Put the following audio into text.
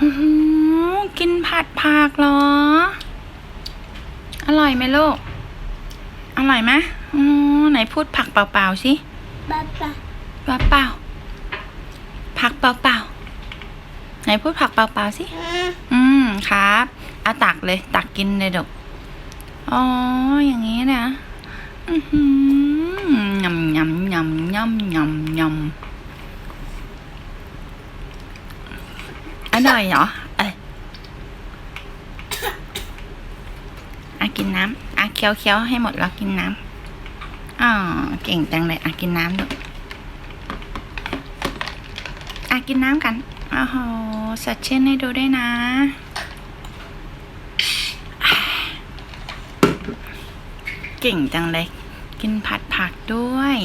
อื้อหือกินผัดผักเหรอ อร่อยไหมลูก อร่อยไหมอ๋อไหนพูดผักเปล่าๆสิบ๊ายบายเปล่าเปล่าๆผักเปล่าๆไหนพูดผักเปล่าๆสิ อืมครับเอาตักเลย ตักกินเลยดกอ๋อ อย่างนี้นะ อือหือยำยำยำยำยำยำ อร่อยเหรอเอ้ยอะกินน้ำอะเคี้ยวเคี้ยวให้หมดแล้วกินน้ำอ๋อเก่งจังเลยอะกินน้ำดูอะกินน้ำกันโอ้โหสดชื่นให้ดูได้นะ เก่งจังเลย กินผัดผักด้วย